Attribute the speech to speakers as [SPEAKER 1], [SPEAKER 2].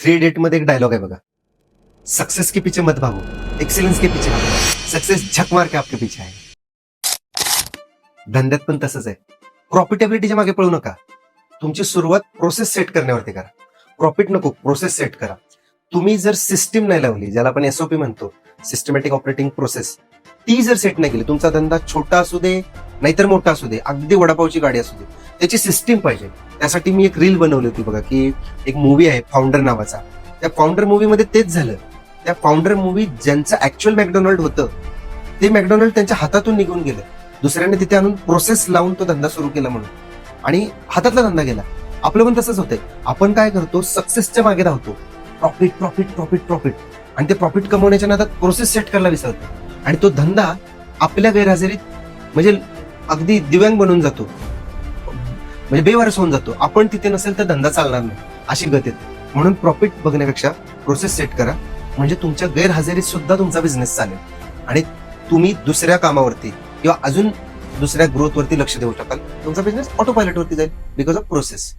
[SPEAKER 1] Three इडियटमध्ये एक dialogue आहे बघा. सक्सेस के पीछे मत भागो. एक्सेलेंस के पीछे भागो. सक्सेस झक मार के आपके पीछे आहे. धंद्यात पण तसंच आहे. प्रॉफिटेबिलिटीच्या मागे पळू नका. तुमची सुरुवात प्रोसेस सेट करण्यावरती करा. प्रॉफिट नको प्रोसेस सेट करा. तुम्ही जर सिस्टीम नाही लावली ज्याला आपण एसओपी म्हणतो सिस्टमॅटिक ऑपरेटिंग प्रोसेस ती जर सेट नाही केली तुमचा धंदा छोटा असू दे नाहीतर मोठा असू दे अगदी वडापावची गाडी असू दे. त्याची सिस्टीम पाहिजे. त्यासाठी मी एक रील बनवली होती बघा की एक मूवी आहे फाउंडर नावाचा. त्या फाउंडर मूवीमध्ये तेच झालं. त्या फाउंडर मूवी ज्यांचं ऍक्च्युअल मॅकडोनाल्ड होतं ते मॅकडोनाल्ड त्यांच्या हातातून निघून गेलं. दुसऱ्याने तिथे आणून प्रोसेस लावून तो धंदा सुरू केला म्हणून. आणि हातातला धंदा गेला आपलं पण तसंच होतंय. आपण काय करतो सक्सेसच्या मागे धावतो. प्रॉफिट प्रॉफिट प्रॉफिट प्रॉफिट आणि ते प्रॉफिट कमवण्याच्या नादात प्रोसेस सेट करायला विसरतो. आणि तो धंदा आपल्या गैरहजेरीत म्हणजे अगदी दिव्यांग बनून जातो. म्हणजे बेवारस होऊन जातो. आपण तिथे नसेल तर धंदा चालणार नाही. अशी गत येते. म्हणून प्रॉफिट बघण्यापेक्षा प्रोसेस सेट करा. म्हणजे तुमच्या गैरहजेरीत सुद्धा तुमचा बिझनेस चालेल. आणि तुम्ही दुसऱ्या कामावरती किंवा अजून दुसऱ्या ग्रोथवरती लक्ष देऊ शकाल. तुमचा बिझनेस ऑटो पायलटवरती जाईल. Because of process